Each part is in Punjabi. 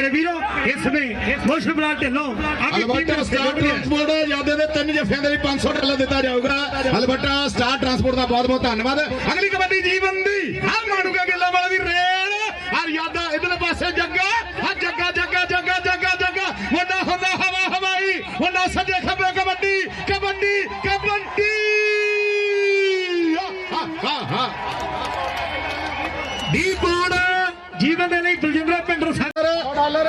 ਮੇਰੇ ਵੀਰੋ ਇਸ ਸਮੇਂ ਮੋਸ਼ਨ ਬਲਾਲ ਢਿੱਲੋਂ। ਦੇ ਸਟਾਰ ਟਰਾਂਸਪੋਰਟ ਜਾਂਦੇ ਨੇ ਤਿੰਨ ਜਫਿਆਂ ਦੇ ਲਈ 500 ਡਾਲਰ ਦਿੱਤਾ ਜਾਊਗਾ। ਅਲਬਰਟਾ ਸਟਾਰ ਟਰਾਂਸਪੋਰਟ ਦਾ ਬਹੁਤ ਬਹੁਤ ਧੰਨਵਾਦ। ਅਗਲੀ ਕਬੱਡੀ ਜੀਵਨ ਦੀ ਆ ਮਾਣੂਗਾ ਗਿੱਲਾ ਵਾਲਾ ਦੀ ਰੇਲ। ਆ ਯਾਦਾ ਇਧਰਲੇ ਪਾਸੇ ਜੱਗਾ ਆ ਜੱਗਾ ਜੱਗਾ ਜੱਗਾ ਜੱਗਾ ਜੱਗਾ। ਵੱਡਾ ਹੁੰਦਾ ਹਵਾ ਹਵਾਈ ਵੱਡਾ ਸੱਜੇ ਖੱਬੇ ਕਬੱਡੀ ਕਬੱਡੀ ਕਬੱਡੀ। ਹਾ ਹਾ ਹਾ ਦੀ ਜੀਵਨ ਦੇ ਲਈ ਬਲਜਿੰਦਰ ਪਿੰਡਰ ਸਾਹਿਬ 100 ਡਾਲਰ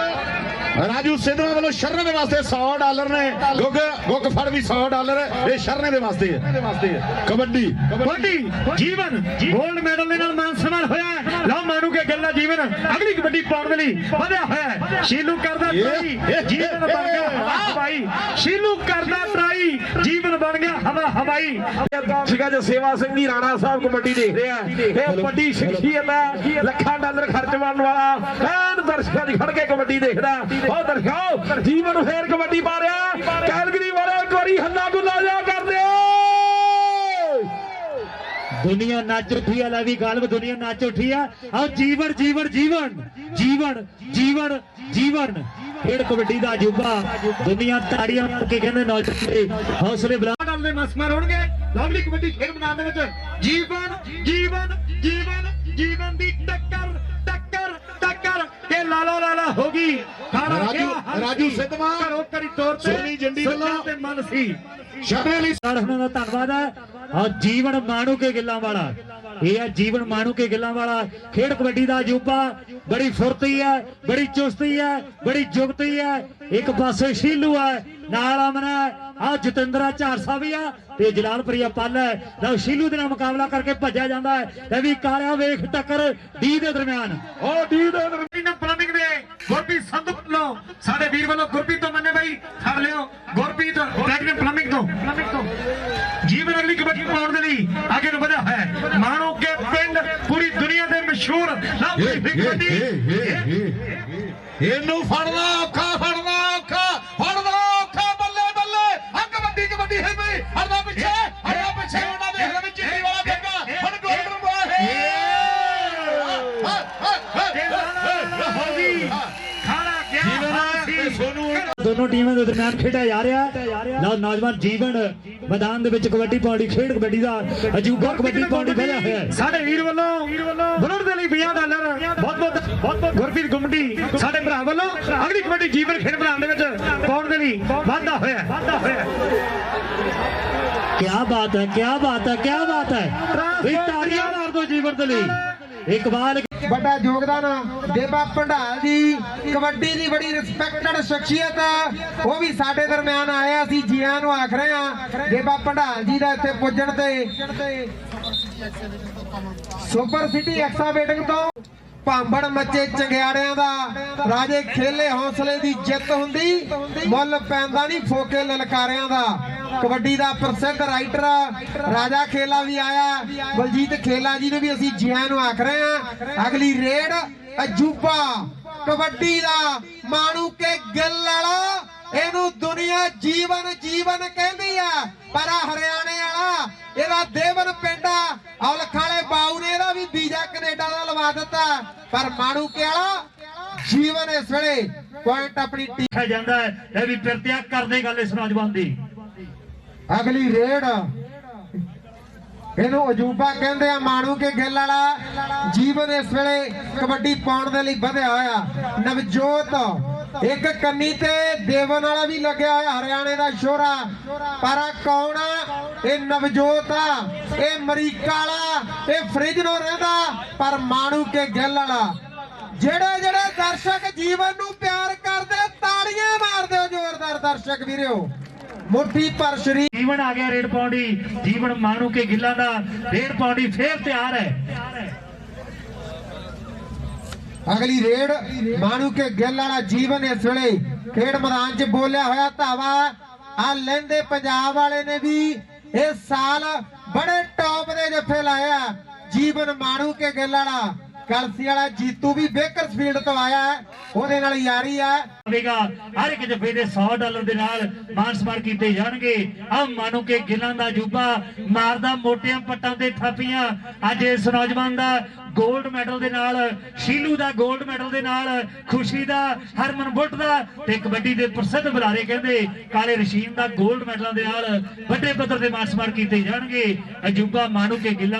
ਰਾਜੂ ਸਿੱਧੂ ਵੱਲੋਂ ਸ਼ਰਨੇ ਦੇ ਵਾਸਤੇ 100 ਡਾਲਰ ਨੇ। ਗੁੱਗ ਗੁੱਗ ਫੜ ਵੀ 100 ਡਾਲਰ। ਇਹ ਸ਼ਰਨੇ ਦੇ ਵਾਸਤੇ ਹੈ। ਕਬੱਡੀ। ਕਬੱਡੀ। ਜੀਵਨ। ਗੋਲਡ ਮੈਡਲ ਦੇ ਨਾਲ ਮਾਨ ਸਨਮਾਨ ਹੋਇਆ। ਲਓ ਮਾਨੂ ਕੇ ਗੱਲਾਂ ਜੀਵਨ। ਅਗਲੀ ਕਬੱਡੀ ਪਾਉਣ ਦੇ ਲਈ ਵਧਿਆ ਹੋਇਆ। ਸ਼ੀਲੂ ਕਰਦਾ ਜੀਵਨ ਬਣ ਗਿਆ। ਹਵਾਈ ਸ਼ੀਲੂ ਕਰਦਾ ਟਰਾਈ ਜੀਵਨ ਬਣ ਗਿਆ ਹਵਾਈ ਠੀਕ ਹੈ ਜੀ ਸੇਵਾ ਸਿੰਘ ਜੀ ਰਾਣਾ ਸਾਹਿਬ ਕਬੱਡੀ ਦੇਖ ਰਹੇ ਇਹ ਵੱਡੀ ਸ਼ਖਸੀਅਤ ਹੈ ਲੱਖਾਂ ਡਾਲਰ ਖਰਚ ਕਰਨ ਵਾਲਾ ਐਨ ਦਰਸ਼ਕਾਂ ਦੀ ਖੜ ਕੇ ਕਬੱਡੀ ਦੇਖਦਾ। ਉਹ ਦਰਸ਼ਕੋ ਜੀਵਨ ਫੇਰ ਕਬੱਡੀ ਪਾ ਰਿਹਾ। ਕੈਲਗਰੀ ਵਾਲੇ ਇੱਕ ਵਾਰੀ ਹੱਲਾ ਗੁੱਲਾ ਜਾ ਕਰ ਦਿਓ। ਦੁਨੀਆ ਨੱਚ ਉੱਠੀ ਆ ਲੈ ਵੀ ਗਾਲਬ ਦੁਨੀਆ ਨੱਚ ਉੱਠੀ ਆ। ਆਓ ਜੀਵਨ ਜੀਵਨ ਜੀਵਨ। ਜੀਵਨ ਜੀਵਨ ਜੀਵਨ। ਖੇਡ ਕਬੱਡੀ ਦਾ ਅਜੂਬਾ। ਦੁਨੀਆ ਤਾੜੀਆਂ ਮਾਰ ਕੇ ਕਹਿੰਦੇ ਨੌਜਵਾਨ ਦੇ ਹੌਸਲੇ ਬੁਲੰਦ ਕਰਨ ਦੇ ਮਸਮਰ ਹੋਣਗੇ। ਲਵਲੀ ਕਬੱਡੀ ਖੇਡ ਮੈਦਾਨ ਦੇ ਵਿੱਚ ਜੀਵਨ ਜੀਵਨ ਜੀਵਨ ਜੀਵਨ ਦੀ ਟੱਕਰ ਟੱਕਰ ਟੱਕਰ। ਇਹ ਲਾਲਾ ਲਾਲਾ ਹੋ ਗਈ। ਰਾਜੂ- ਰਾਜੂ। ਸਿੱਧਵਾਂ, ਘਰੋਂ ਘਰੀ ਤੌਰ ਤੇ ਸੋਨੀ ਜੰਡੀ ਵੱਲੋਂ। ਤੇ ਮਨ ਸੀ। ਸ਼ਰਨੇ ਲਈ ਉਹਨਾਂ ਦਾ ਧੰਨਵਾਦ ਹੈ। ਔਰ ਜੀਵਨ ਮਾਣੂ ਕੇ ਗਿੱਲਾਂ ਵਾਲਾ। ਇਹ ਹੈ ਜੀਵਨ ਮਾਣੂ ਕੇ ਗਿੱਲਾਂ ਵਾਲਾ। ਖੇਡ ਕਬੱਡੀ ਦਾ ਅਜੂਬਾ। ਬੜੀ ਫੁਰਤੀ ਹੈ, ਬੜੀ ਚੁਸਤੀ ਹੈ, ਬੜੀ ਜੁਗਤੀ ਹੈ। ਇੱਕ ਪਾਸੇ ਸ਼ੀਲੂ ਹੈ, ਨਾਲ ਅਮਨਾ ਆ ਜਤਿੰਦਰਾ ਝਾਰਸਾ ਵੀ ਆ ਤੇ ਜਲਾਲਪੁਰੀਆ ਪੱਲ ਹੈ। ਲਓ, ਸ਼ੀਲੂ ਦੇ ਨਾਲ ਮੁਕਾਬਲਾ ਕਰਕੇ ਭੱਜਿਆ ਜਾਂਦਾ ਹੈ ਤੇ ਵੀ ਕਾਲਿਆ ਵੇਖ ਟੱਕਰ ਡੀ ਦੇ ਦਰਮਿਆਨ। ਉਹ ਡੀ ਦੇ ਦਰਮਿਆਨ ਪਲਮਿੰਗ ਦੇ। ਗੁਰਪ੍ਰੀਤ ਸੰਧੂ ਵੱਲੋਂ ਸਾਡੇ ਵੀਰ ਵੱਲੋਂ ਗੁਰਪ੍ਰੀਤ ਤੋਂ ਮੰਨੇ ਬਾਈ ਫੜ ਲਿਓ ਗੁਰਪ੍ਰੀਤ ਪਲੈਟੀਨਮ ਪਲਮਿੰਗ ਤੋਂ ਪਲਮਿੰਗ ਤੋਂ ਜੀਵਨ ਅਗਲੀ ਕਬੱਡੀ ਪਾਉਣ ਦੇ ਲਈ ਅੱਗੇ ਨੂੰ ਵਧਿਆ ਹੈ ਮਾਣੋ ਕੇ ਪਿੰਡ ਪੂਰੀ ਦੁਨੀਆ ਦੇ ਮਸ਼ਹੂਰ ਲਾਭਰੀ ਕਬੱਡੀ ਇਹਨੂੰ ਫੜਨਾ ਔਖਾ ਫੜਨਾ ਔਖਾ ਫੜਨਾ ਔਖਾ ਬੱਲੇ ਬੱਲੇ। ਆ ਕਬੱਡੀ ਕਬੱਡੀ ਹੈ ਬਈ। ਹਰਦਾ ਪਿੱਛੇ ਹਰਦਾ ਪਿੱਛੇ ਉਹਨਾਂ ਦੇ। ਹਰ ਵਿੱਚ ਚਿੱਟੀ ਵਾਲਾ ਜੱਗਾ ਹੁਣ ਗੋਲਡਨ ਹੋ। ਜੀਵਨ ਸੋਨੂ। ਦੋਨੋਂ ਟੀਮਾਂ ਦੇ ਦਰਮਿਆਨ ਖੇਡਿਆ ਜਾ ਰਿਹਾ। ਹੈ ਲਓ ਨੌਜਵਾਨ ਜੀਵਨ ਮੈਦਾਨ ਦੇ ਵਿੱਚ ਕਬੱਡੀ ਪਾਉਣੀ ਖੇਡ ਕਬੱਡੀ ਦਾ ਅਜੂਬਾ ਕਬੱਡੀ ਪਾਉਣੀ ਵਧਿਆ ਹੋਇਆ ਹੈ। ਸਾਡੇ ਵੀਰ ਵੱਲੋਂ ਬੁਲਟ ਦੇ ਲਈ 50 ਡਾਲਰ ਬਹੁਤ ਬਹੁਤ ਬਹੁਤ ਬਹੁਤ ਗੁਰਪ੍ਰੀਤ ਗੁੰਮਟੀ ਸਾਡੇ ਭਰਾ ਵੱਲੋਂ ਅਗਲੀ ਕਬੱਡੀ ਜੀਵਨ ਖੇਡ ਮੈਦਾਨ ਦੇ ਵਿੱਚ ਪਾਉਣ ਦੇ ਲਈ ਵਾਧਾ ਹੋਇਆ ਕੀ ਬਾਤ ਹੈ ਕੀ ਬਾਤ ਹੈ ਕੀ ਬਾਤ ਹੈ। ਵੀ ਤਾੜੀਆਂ ਮਾਰ ਦੋ ਜੀਵਨ ਦੇ ਲਈ। ਇਕਬਾਲ ਵੱਡਾ ਯੋਗਦਾਨ ਦੇਵਾ ਭੰਡਾਲ ਜੀ ਕਬੱਡੀ ਦੀ ਬੜੀ ਰਿਸਪੈਕਟਡ ਸ਼ਖਸੀਅਤ ਉਹ ਵੀ ਸਾਡੇ ਦਰਮਿਆਨ ਆਇਆ ਅਸੀਂ ਜੀਆਂ ਨੂੰ ਆਖ ਰਹੇ ਹਾਂ। ਦੇਵਾ ਭੰਡਾਲ ਜੀ ਦਾ ਇੱਥੇ ਪੁੱਜਣ ਤੇ। ਸੁਪਰ ਸਿਟੀ ਐਕਸਾਵੇਟਿੰਗ ਤੋਂ ਭਾਂਬੜ ਮੱਚੇ ਚੰਗਿਆੜਿਆਂ ਦਾ। ਰਾਜੇ ਖੇਲੇ ਹੌਸਲੇ ਦੀ ਜਿੱਤ ਹੁੰਦੀ, ਮੁੱਲ ਪੈਂਦਾ ਨਹੀਂ ਫੋਕੇ ਲਲਕਾਰਿਆਂ ਦਾ। ਕਬੱਡੀ ਦਾ ਪ੍ਰਸਿੱਧ ਰਾਈਟਰ ਰਾਜਾ ਖੇਲਾ ਵੀ ਆਇਆ। ਬਲਜੀਤ ਖੇਲਾ ਜੀ ਨੂੰ ਵੀ ਅਸੀਂ ਜੀਆਂ ਨੂੰ ਆਖ ਰਹੇ ਹਾਂ। ਅਗਲੀ ਰੇਡ, ਅਜੂਬਾ। ਕਬੱਡੀ ਦਾ ਮਾਣੂ ਕੇ ਗਿੱਲ ਵਾਲਾ, ਇਹਨੂੰ ਦੁਨੀਆ ਜੀਵਨ ਜੀਵਨ ਕਹਿੰਦੀ ਆ। ਪਰ ਆ ਹਰਿਆਣੇ ਵਾਲਾ, ਇਹਦਾ ਦੇਵਨ ਪਿੰਡ ਆ ਔਲਖ ਵਾਲੇ ਵੀਜ਼ਾ ਕੈਨੇਡਾ ਦਾ ਲਵਾ ਦਿੱਤਾ ਪਰ ਮਾਣੂ ਕੇ ਵਾਲਾ ਜੀਵਨ ਇਸ ਵੇਲੇ ਪੁਆਇੰਟ ਆਪਣੀ ਟੀਮ ਦੇਖਿਆ ਜਾਂਦਾ ਹੈ ਇਹ ਵੀ ਪ੍ਰਤਿਆਗ ਕਰਦੇ ਗੱਲ ਇਸ ਨੌਜਵਾਨ ਦੀ। ਅਗਲੀ ਰੇਡ। ਇਹਨੂੰ ਅਜੂਬਾ ਕਹਿੰਦੇ ਆ ਮਾਣੂ ਕੇ ਗਿੱਲ ਵਾਲਾ। ਜੀਵਨ ਇਸ ਵੇਲੇ ਕਬੱਡੀ ਪਾਉਣ ਦੇ ਲਈ ਵਧਿਆ ਹੋਇਆ। ਨਵਜੋਤ ਇੱਕ ਕੰਨੀ ਤੇ ਦੇਵਨ ਵਾਲਾ ਵੀ ਲੱਗਿਆ ਹੋਇਆ ਹਰਿਆਣੇ ਦਾ ਸ਼ੋਰਾ। ਪਰ ਕੌਣ ਆ? ਇਹ ਨਵਜੋਤ ਆ ਇਹ ਅਮਰੀਕਾ ਵਾਲਾ। ਇਹ ਫ੍ਰਿਜ ਨੂੰ ਰਹਿੰਦਾ ਪਰ ਮਾਣੂ ਕੇ ਗਿੱਲ ਵਾਲਾ। ਜਿਹੜੇ ਜਿਹੜੇ ਦਰਸ਼ਕ ਜੀਵਨ ਨੂੰ ਪਿਆਰ ਕਰਦੇ ਤਾੜੀਆਂ ਮਾਰਦੇ ਹੋ ਜ਼ੋਰਦਾਰ ਦਰਸ਼ਕ ਵੀਰਿਓ ਮੁੱਠੀ ਪਰ ਸ਼ਰੀਰ ਜੀਵਨ ਆ ਗਿਆ ਰੇਡ ਪੌਂਡੀ। ਜੀਵਨ ਮਾਣੂ ਕੇ ਗਿੱਲਾਂ ਦਾ। ਰੇਡ ਪੌਂਡੀ ਫੇਰ ਤਿਆਰ ਹੈ। ਅਗਲੀ ਰੇਡ ਮਾਣੂ ਕੇ ਗਿੱਲ ਵਾਲਾ ਜੀਵਨ ਇਸ ਵੇਲੇ ਖੇਡ ਮੈਦਾਨ 'ਚ ਬੋਲਿਆ ਹੋਇਆ ਧਾਵਾ। ਆ ਲੈਂਦੇ ਪੰਜਾਬ ਵਾਲੇ ਨੇ ਵੀ ਇਸ ਸਾਲ ਬੜੇ ਟੌਪ ਦੇ ਜੀਵਨ ਮਾਣੂ ਕੇ ਗਿੱਲ ਵਾਲਾ, ਕਲਸੀ ਵਾਲਾ ਜੀਤੂ ਵੀ ਬੇਕਰਸਫੀਲਡ ਤੋਂ ਆਇਆ ਹੈ। ਉਹਦੇ ਨਾਲ ਯਾਰੀ ਆ ਹੋਵੇਗਾ, ਹਰ ਇੱਕ ਜਫੇ ਦੇ 100 ਡਾਲਰ ਦੇ ਨਾਲ ਮਾਨ ਸਨਮਾਨ ਕੀਤੇ ਜਾਣਗੇ। ਆ ਮਾਣੂ ਕੇ ਗਿੱਲਾਂ ਦਾ ਜੂਬਾ, ਮਾਰਦਾ ਮੋਟਿਆਂ ਪੱਟਾਂ ਤੇ ਥਾਪੀਆਂ। ਅੱਜ ਇਸ ਨੌਜਵਾਨ ਦਾ ਗੋਲਡ ਮੈਡਲ ਦੇ ਨਾਲ, ਸ਼ੀਲੂ ਦਾ ਗੋਲਡ ਮੈਡਲ ਦੇ ਨਾਲ, ਖੁਸ਼ੀ ਦਾ, ਹਰਮਨ ਬੁੱਟ ਦਾ ਤੇ ਕਬੱਡੀ ਦੇ ਪ੍ਰਸਿੱਧ ਬੁਲਾਰੇ ਕਹਿੰਦੇ, ਕਾਲੇ ਰਸ਼ੀਦ ਦਾ 골ਡ ਮੈਡਲਾਂ ਦੇ ਨਾਲ ਵੱਡੇ ਪੱਧਰ ਤੇ ਮਾਰਸਮਾਰ ਕੀਤੇ ਜਾਣਗੇ। ਅਜੂਬਾ ਮਾਨੂ ਕੇ ਗਿੱਲਾ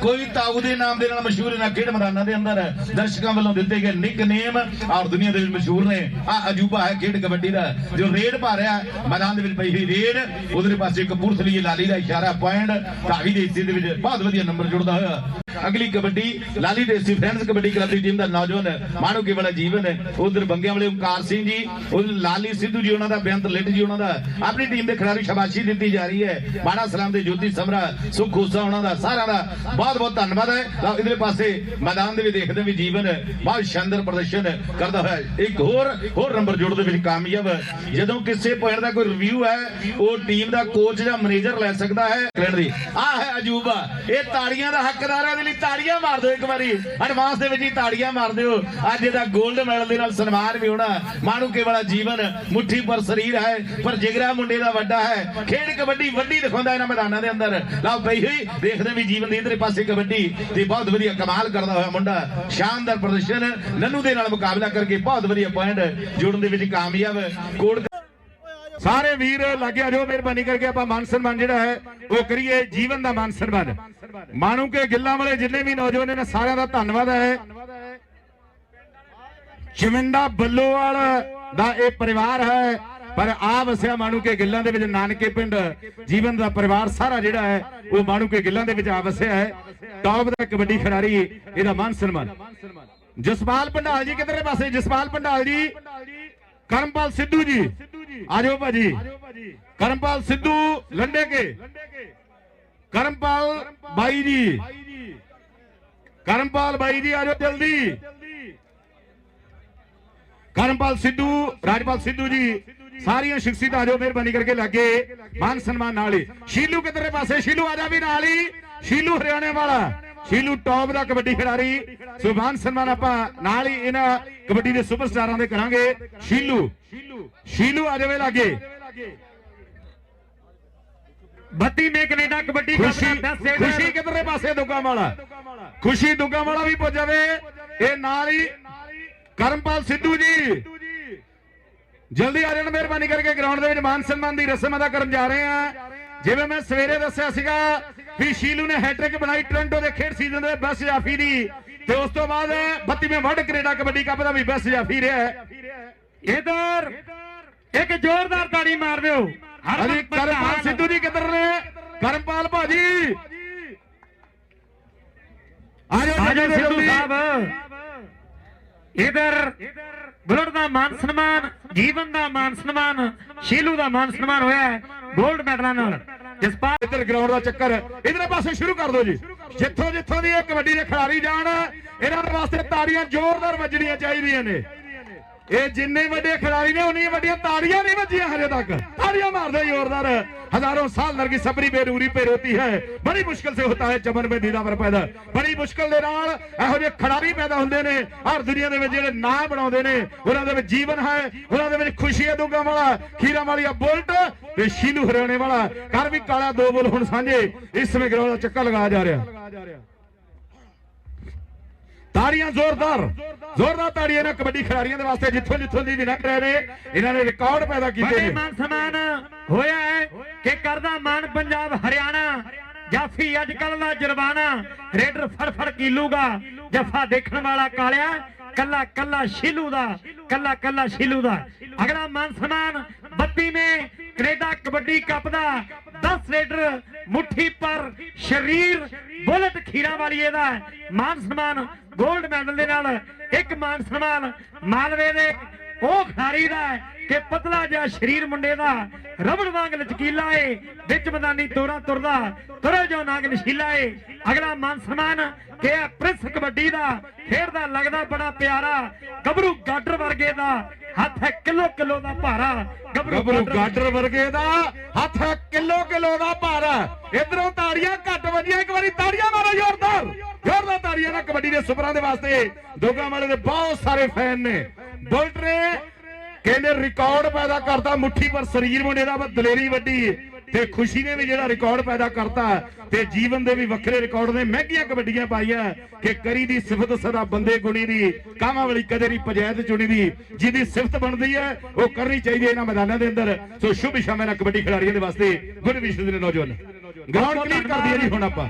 ਕੋਈ ਤਾਊ ਦੇ ਨਾਮ ਦੇ ਨਾਲ ਮਸ਼ਹੂਰ ਨਾ ਖੇਡ ਮੈਦਾਨਾਂ ਦੇ ਅੰਦਰ ਦਰਸ਼ਕਾਂ ਵੱਲੋਂ ਦਿੱਤੇ ਗਏ ਨਿਕਨੇਮ ਔਰ ਦੁਨੀਆ ਦੇ ਵਿੱਚ ਮਸ਼ਹੂਰ ਨੇ। ਆ ਅਜੂਬਾ ਹੈ ਖੇਡ ਕਬੱਡੀ ਦਾ, ਜੋ ਰੇਡ ਪਾ ਰਿਹਾ ਮੈਦਾਨ ਦੇ ਵਿੱਚ ਪਈ ਹੋਈ ਰੇਡ ਉਧਰੇ ਪਾਸੇ ਕਪੂਰਥਲੀ ਲਾਲੀ ਦਾ ਇਸ਼ਾਰਾ ਪੁਆਇੰਟ ਢਾਈ ਦੇ ਹਿੱਸੇ ਦੇ ਵਿੱਚ ਬਹੁਤ ਵਧੀਆ ਨੰਬਰ ਜੁੜਦਾ ਹੋਇਆ। ਅਗਲੀ ਕਬੱਡੀ ਲਾਲੀ ਦੇਸੀ ਫਰੈਂਡਸ ਕਬੱਡੀ ਕਲੱਬ ਦੀ ਟੀਮ ਦਾ ਨੌਜਵਾਨ ਮਾਣੋ ਕੇ ਵਾਲਾ ਜੀਵਨ ਉਧਰ ਬੰਗਿਆਂ ਵਾਲੇ ਓਮਕਾਰ ਸਿੰਘ ਜੀ ਉਧਰ ਲਾਲੀ ਸਿੱਧੂ ਜੀ, ਉਹਨਾਂ ਦਾ ਬੇਅੰਤ ਲਿਟ ਜੀ, ਉਹਨਾਂ ਦਾ ਆਪਣੀ ਟੀਮ ਦੇ ਖਿਡਾਰੀ ਸ਼ਾਬਾਸ਼ੀ ਦਿੱਤੀ ਜਾ ਰਹੀ ਹੈ। ਬਾਣਾ ਸਲਾਮ ਦੇ ਜੋਤੀ ਸਮਰਾ, ਸੁਖ ਉਹਨਾਂ ਦਾ ਸਾਰਿਆਂ ਦਾ ਬਹੁਤ ਬਹੁਤ ਧੰਨਵਾਦ ਹੈ। ਲਓ ਇਧਰੇ ਪਾਸੇ ਮੈਦਾਨ ਦੇ ਵੀ ਦੇਖਦੇ ਵੀ ਜੀਵਨ ਬਹੁਤ ਸ਼ਾਨਦਾਰ ਪ੍ਰਦਰਸ਼ਨ ਕਰਦਾ ਹੋਇਆ ਇੱਕ ਹੋਰ ਹੋਰ ਨੰਬਰ ਜੋੜ ਦੇ ਵਿੱਚ ਕਾਮਯਾਬ ਜਦੋਂ ਕਿਸੇ ਪੁਆਇੰਟ ਦਾ ਕੋਈ ਰਿਵਿਊ ਹੈ, ਉਹ ਟੀਮ ਦਾ ਕੋਚ ਜਾਂ ਮੈਨੇਜਰ ਲੈ ਸਕਦਾ ਹੈ। ਖੇਡ ਦੀ। ਆ ਹੈ ਅਜੂਬਾ। ਇਹ ਤਾੜੀਆਂ ਦਾ ਹੱਕਦਾਰ ਹੈ ਇਹਦੇ ਲਈ ਤਾੜੀਆਂ ਮਾਰ ਦਿਓ ਇੱਕ ਵਾਰੀ। ਐਡਵਾਂਸ ਦੇ ਵਿੱਚ ਹੀ ਤਾੜੀਆਂ ਮਾਰ ਦਿਓ। ਅੱਜ ਇਹਦਾ 골ਡ ਮੈਡਲ ਦੇ ਨਾਲ ਸਨਮਾਨ ਵੀ ਹੋਣਾ। ਮਾਣੂ ਕੇ ਜੀਵਨ, ਮੁੱਠੀ ਪਰ ਸਰੀਰ ਹੈ, ਪਰ ਜਿਗਰਾ ਮੁੰਡੇ ਦਾ ਵੱਡਾ ਹੈ। ਖੇਡ ਕਬੱਡੀ ਵੱਡੀ ਦਿਖਾਉਂਦਾ ਇਹਨਾਂ ਮੈਦਾਨਾਂ ਦੇ ਅੰਦਰ। ਲਓ ਪਈ ਹੋਈ ਦੇਖਦੇ ਵੀ ਜੀਵਨ ਦੇ ਇਧਰੇ ਪਾਸੇ ਕਬੱਡੀ ਤੇ ਬਹੁਤ ਵਧੀਆ ਕਮਾਲ ਕਰਦਾ ਹੋਇਆ ਮੁੰਡਾ। ਸ਼ਾਨਦਾਰ ਪ੍ਰਦਰਸ਼ਨ, ਨੰਨੂ ਦੇ ਨਾਲ ਮੁਕਾਬਲਾ ਕਰਕੇ ਬਹੁਤ ਵਧੀਆ ਪੁਆਇੰਟ ਜੋੜਨ ਦੇ ਵਿੱਚ ਕਾਮਯਾਬ। ਕੋਡ ਸਾਰੇ ਵੀਰ, ਲੱਗੇ ਆ ਜਾਓ ਮਿਹਰਬਾਨੀ ਕਰਕੇ ਆਪਾਂ ਮਾਨ ਸਨਮਾਨ ਜਿਹੜਾ ਹੈ, ਉਹ ਕਰੀਏ ਜੀਵਨ ਦਾ ਮਾਨ ਸਨਮਾਨ। ਮਾਣੂ ਕੇ ਗਿੱਲਾਂ ਵਾਲੇ ਜਿੰਨੇ ਵੀ ਨੌਜਵਾਨ ਨੇ ਸਾਰਿਆਂ ਦਾ ਧੰਨਵਾਦ ਹੈ। ਚਿਮਿੰਦਾ ਬੱਲੋਵਾਲ ਦਾ ਇਹ ਪਰਿਵਾਰ ਹੈ ਪਰ ਆ ਵਸਿਆ ਮਾਣੂ ਕੇ ਗਿੱਲਾਂ ਦੇ ਵਿੱਚ ਨਾਨਕੇ ਪਿੰਡ। ਜੀਵਨ ਦਾ ਪਰਿਵਾਰ ਸਾਰਾ ਜਿਹੜਾ ਹੈ ਉਹ ਮਾਣੂ ਕੇ ਗਿੱਲਾਂ ਦੇ ਵਿੱਚ ਆ ਵਸਿਆ ਹੈ। ਟੌਪ ਦਾ ਕਬੱਡੀ ਖਿਡਾਰੀ ਇਹਦਾ ਮਾਨ ਸਨਮਾਨ। ਜਸਪਾਲ ਪੰਡਾਲ ਜੀ ਕਿਧਰੇ ਪਾਸੇ? ਜਸਪਾਲ ਪੰਡਾਲ ਜੀ। ਕਰਮਪਾਲ ਸਿੱਧੂ ਜੀ। ਆਜੋ ਭਾਜੀ। ਕਰਮਪਾਲ ਸਿੱਧੂ ਲੰਡੇ ਕੇ। ਕਰਮਪਾਲ ਬਾਈ ਜੀ ਕਰਮਪਾਲ ਬਾਈ ਜੀ ਆਜੋ ਜਲਦੀ ਕਰਮਪਾਲ ਸਿੱਧੂ, ਰਾਜਪਾਲ ਸਿੱਧੂ ਜੀ, ਸਾਰੀਆਂ ਸ਼ਖਸੀਅਤਾਂ ਆਜੋ ਮਿਹਰਬਾਨੀ ਕਰਕੇ ਲੱਗੇ। ਮਾਨ ਸਨਮਾਨ ਨਾਲ ਹੀ। ਸ਼ੀਲੂ ਕਿਧਰੇ ਪਾਸੇ? ਸ਼ੀਲੂ ਆਜਾ ਵੀ ਨਾਲ ਹੀ। ਸ਼ੀਲੂ ਹਰਿਆਣੇ ਵਾਲਾ। ਸ਼ੀਲੂ ਟੌਪ ਦਾ ਕਬੱਡੀ ਖਿਡਾਰੀ। ਸੋ ਮਾਨ ਸਨਮਾਨ ਆਪਾਂ ਨਾਲ ਹੀ ਇਹਨਾਂ ਕਬੱਡੀ ਦੇ ਸੁਪਰਸਟਾਰਾਂ ਦੇ ਕਰਾਂਗੇ। ਸ਼ੀਲੂ। ਸ਼ੀਲੂ ਆ ਜਾਵੇ ਲਾਗੇ। 32 ਮੇ ਕੈਨੇਡਾ ਕਬੱਡੀ ਕੱਪ ਖੁਸ਼ੀ ਦਾ 10 ਖੁਸ਼ੀ ਕਿਧਰੇ ਪਾਸੇ ਦੁੱਗਾ ਵਾਲਾ? ਖੁਸ਼ੀ ਦੁੱਗਾ ਵਾਲਾ ਵੀ ਪੁੱਜ ਜਾਵੇ। ਇਹ ਨਾਲ ਹੀ ਕਰਮਪਾਲ ਸਿੱਧੂ ਜੀ। ਜਲਦੀ ਆ ਜਾਣ ਮਿਹਰਬਾਨੀ ਕਰਕੇ ਗਰਾਊਂਡ ਦੇ ਵਿੱਚ ਮਾਨ ਸਨਮਾਨ ਦੀ ਰਸਮ ਅਦਾ ਕਰਨ ਜਾ ਰਹੇ ਆ ਜਿਵੇਂ ਮੈਂ ਸਵੇਰੇ ਦੱਸਿਆ ਸੀਗਾ ਵੀ ਸ਼ੀਲੂ ਨੇ ਹੈਟ੍ਰਿਕ ਬਣਾਈ ਟੋਰਾਂਟੋ ਦੇ ਖੇਡ ਸੀਜ਼ਨ ਦੇ ਬੈਸਟ ਜਾਫੀ ਦੀ। ਤੇ ਉਸ ਤੋਂ ਬਾਅਦ 32ਵੇਂ ਵਰਲਡ ਕੈਨੇਡਾ ਕਬੱਡੀ ਕੱਪ ਦਾ ਵੀ ਬੈਸਟ ਜਾਫੀ ਰਿਹਾ। ਹੈ ਇਧਰ ਇੱਕ ਜ਼ੋਰਦਾਰ ਤਾੜੀ ਮਾਰ ਦਿਓ। ਕਰਮਪਾਲ ਸਿੱਧੂ ਜੀ ਕਿੱਧਰ ਨੇ? ਕਰਮਪਾਲ ਭਾਜੀ। ਆਜੋ ਆਜੋ ਸਿੱਧੂ ਜਲਦੀ। ਸਾਹਿਬ। ਇਧਰ ਬੁਲਟ ਦਾ ਮਾਨ ਸਨਮਾਨ ਜੀਵਨ ਦਾ ਮਾਨ ਸਨਮਾਨ ਸ਼ੀਲੂ ਦਾ ਮਾਨ ਸਨਮਾਨ ਹੋਇਆ ਹੈ 골ਡ ਮੈਡਲਾਂ ਨਾਲ। ਜਸਪਾਲ ਇੱਧਰ ਗਰਾਊਂਡ ਦਾ ਚੱਕਰ। ਇਧਰੇ ਪਾਸੇ ਸ਼ੁਰੂ ਕਰ ਦਿਓ ਜੀ। ਜਿੱਥੋਂ ਜਿੱਥੋਂ ਦੀ ਇਹ ਕਬੱਡੀ ਦੇ ਖਿਡਾਰੀ ਜਾਣ ਇਹਨਾਂ ਦੇ ਵਾਸਤੇ ਤਾੜੀਆਂ ਜ਼ੋਰਦਾਰ ਵੱਜਣੀਆਂ ਚਾਹੀਦੀਆਂ ਨੇ। ਇਹ ਜਿੰਨੇ ਵੱਡੇ ਖਿਡਾਰੀ ਨੇ ਉਨੀਆਂ ਵੱਡੀਆਂ ਤਾੜੀਆਂ ਨਹੀਂ ਵੱਜੀਆਂ ਹਜੇ ਤੱਕ। ਤਾੜੀਆਂ ਮਾਰਦੇ ਜ਼ੋਰਦਾਰ हजारों साल नरगी सबरी बेरूरी पे रोती है बड़ी मुश्किल से होता है चमन में दीदावर पैदा ਬੜੀ ਮੁਸ਼ਕਲ ਦੇ ਨਾਲ ਇਹੋ ਜਿਹੇ ਖਿਡਾਰੀ ਪੈਦਾ ਹੁੰਦੇ ਨੇ ਔਰ ਦੁਨੀਆ ਦੇ ਵਿੱਚ ਜਿਹੜੇ ਨਾਂ ਬਣਾਉਂਦੇ ਨੇ ਉਹਨਾਂ ਦੇ ਵਿੱਚ ਜੀਵਨ ਹੈ ਉਹਨਾਂ ਦੇ ਵਿੱਚ ਖੁਸ਼ੀ ਹੈ ਦੁੱਗਾ ਵਾਲਾ ਖੀਰਾ ਵਾਲੀਆ ਬੁਲਟ ਤੇ ਸ਼ੀਲੂ ਹਰਿਆਣੇ ਵਾਲਾ ਕਰ ਵੀ ਕਾਲਾ ਦੋ ਬੋਲ ਹੁਣ ਸਾਂਝੇ ਇਸ ਸਮੇਂ ਗਰਾਊਂਡ ਦਾ ਚੱਕਰ ਲਗਾਇਆ ਜਾ ਰਿਹਾ ਤਾੜੀਆਂ ਜ਼ੋਰਦਾਰ। ਜ਼ੋਰਦਾਰ ਤਾੜੀਆਂ ਨੇ ਕਬੱਡੀ ਖਿਡਾਰੀਆਂ ਦੇ ਵਾਸਤੇ ਜਿੱਥੋਂ ਜਿੱਥੋਂ ਦੀ ਵੀ ਨੱਕ ਰਹੇ ਨੇ ਇਹਨਾਂ ਨੇ ਰਿਕਾਰਡ ਪੈਦਾ ਕੀਤੇ ਬੜੇ ਨੇ। ਮਾਨ ਸਨਮਾਨ ਹੋਇਆ ਹੈ ਕਿ ਕਰਦਾ ਮਾਨ ਪੰਜਾਬ ਹਰਿਆਣਾ ਜਾਫੀ ਅੱਜ ਕੱਲ ਦਾ ਜੁਰਮਾਨਾ ਰੇਡਰ ਫੜ ਫੜ ਕੀਲੂਗਾ ਜਫਾ ਦੇਖਣ ਵਾਲਾ ਕਾਲਿਆ ਕੱਲਾ ਕੱਲਾ ਸ਼ੀਲੂ ਦਾ ਕੱਲਾ ਕੱਲਾ ਸ਼ੀਲੂ ਦਾ। ਅਗਲਾ ਮਾਨ ਸਨਮਾਨ 32ਵੇਂ ਕੈਨੇਡਾ ਕਬੱਡੀ ਕੱਪ ਦਾ 10 ਰੇਡਰ ਮੁੱਠੀ ਪਰ ਸ਼ਰੀਰ ਬੁਲਟ ਖੀਰਾ ਵਾਲੀਏ ਦਾ। ਮਾਨ ਸਨਮਾਨ 골ਡ ਮੈਡਲ ਦੇ ਨਾਲ ਇੱਕ ਮਾਨ ਸਨਮਾਨ ਮਾਲਵੇ ਦੇ ਉਹ ਖਿਡਾਰੀ ਦਾ ਹੈ ਕਿ ਪਤਲਾ ਜਿਹਾ ਸਰੀਰ ਮੁੰਡੇ ਦਾ ਰਬੜ ਵਾਂਗ ਲਚਕੀਲਾ ਏ ਵਿੱਚ ਮੈਦਾਨੀ ਤੋਰਾ ਤੁਰਦਾ ਤੁਰੇ ਜੋ ਨਾਗ ਨਸ਼ੀਲਾ ਏ। ਅਗਲਾ ਮਾਨ ਸਨਮਾਨ ਕਿ ਪ੍ਰਿੰਸ ਕਬੱਡੀ ਦਾ ਖੇਡਦਾ ਲੱਗਦਾ ਬੜਾ ਪਿਆਰਾ ਗੱਭਰੂ ਗਾਡਰ ਵਰਗੇ ਦਾ ਹੱਥ ਹੈ ਕਿਲੋ ਕਿਲੋ ਦਾ ਭਾਰਾ ਗੱਭਰੂ ਗਾਡਰ ਵਰਗੇ ਦਾ ਹੱਥ ਕਿਲੋ ਕਿਲੋ ਦਾ ਭਾਰ। ਇਧਰੋਂ ਤਾੜੀਆਂ ਘੱਟ ਵੱਜੀਆਂ ਇੱਕ ਵਾਰੀ ਤਾੜੀਆਂ ਮਾਰੋ ਜ਼ੋਰਦਾਰ। ਜ਼ੋਰਦਾਰ ਤਾੜੀਆਂ ਨਾਲ ਕਬੱਡੀ ਦੇ ਸੁਪਰਾਂ ਦੇ ਵਾਸਤੇ ਦੋਗਾ ਵਾਲੇ ਦੇ ਬਹੁਤ ਸਾਰੇ ਫੈਨ ਨੇ। ਬੁਲਟ ਨੇ ਕਹਿੰਦੇ ਰਿਕਾਰਡ ਪੈਦਾ ਕਰਦਾ ਮੁੱਠੀ ਪਰ ਸਰੀਰ ਮੁੰਡੇ ਦਾ ਦਲੇਰੀ ਵੱਡੀ। ਤੇ ਖੁਸ਼ੀ ਨੇ ਵੀ ਜਿਹੜਾ ਰਿਕਾਰਡ ਪੈਦਾ ਕਰਤਾ ਤੇ ਜੀਵਨ ਦੇ ਵੀ ਵੱਖਰੇ ਰਿਕਾਰਡ ਨੇ, ਮਹਿੰਗੀਆਂ ਕਬੱਡੀਆਂ ਪਾਈਆਂ ਕਿ ਕਰੀ ਦੀ ਸਿਫਤ ਸਦਾ ਬੰਦੇ ਗੁਣੀ ਦੀ ਕਾਮਾਂ ਵਾਲੀ ਕਦੇ ਨਹੀਂ ਪੰਚਾਇਤ ਚੁਣੀ ਦੀ, ਜਿਹਦੀ ਸਿਫਤ ਬਣਦੀ ਹੈ, ਉਹ ਕਰਨੀ ਚਾਹੀਦੀ ਹੈ ਇਹਨਾਂ ਮੈਦਾਨਾਂ ਦੇ ਅੰਦਰ। ਸੋ ਸ਼ੁਭ ਸ਼ਾਮ ਨਾਲ ਕਬੱਡੀ ਖਿਡਾਰੀਆਂ ਦੇ ਵਾਸਤੇ ਗੁੱਡ ਵਿਸ਼ੇ ਦੇ ਨੌਜਵਾਨ। ਗਰਾਊਂਡ ਕਲੀਅਰ ਕਰ ਦਈਏ ਜੀ ਹੁਣ ਆਪਾਂ।